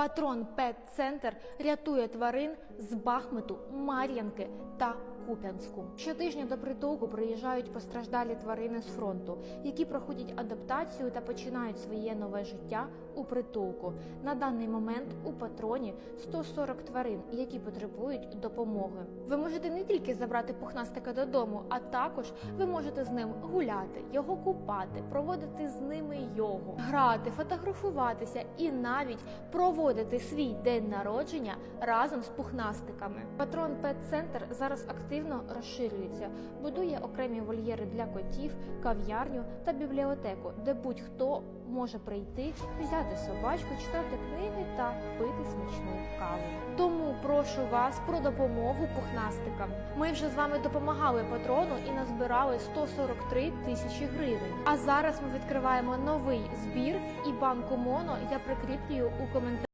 Патрон Пет Центр рятує тварин з Бахмуту, Мар'янки та Куп'янську. Щотижня до притулку приїжджають постраждалі тварини з фронту, які проходять адаптацію та починають своє нове життя у притулку. На даний момент у патроні 140 тварин, які потребують допомоги. Ви можете не тільки забрати пухнастика додому, а також ви можете з ним гуляти, його купати, проводити з ними йогу, грати, фотографуватися і навіть проводити свій день народження разом з пухнастиками. Патрон Пет Центр зараз активно розширюється, будує окремі вольєри для котів, кав'ярню та бібліотеку, де будь-хто може прийти, взяти собачку, читати книги та пити смачну каву. Тому прошу вас про допомогу пухнастикам. Ми вже з вами допомагали патрону і назбирали 143 тисячі гривень. А зараз ми відкриваємо новий збір і банку Моно я прикріплюю у коментарі.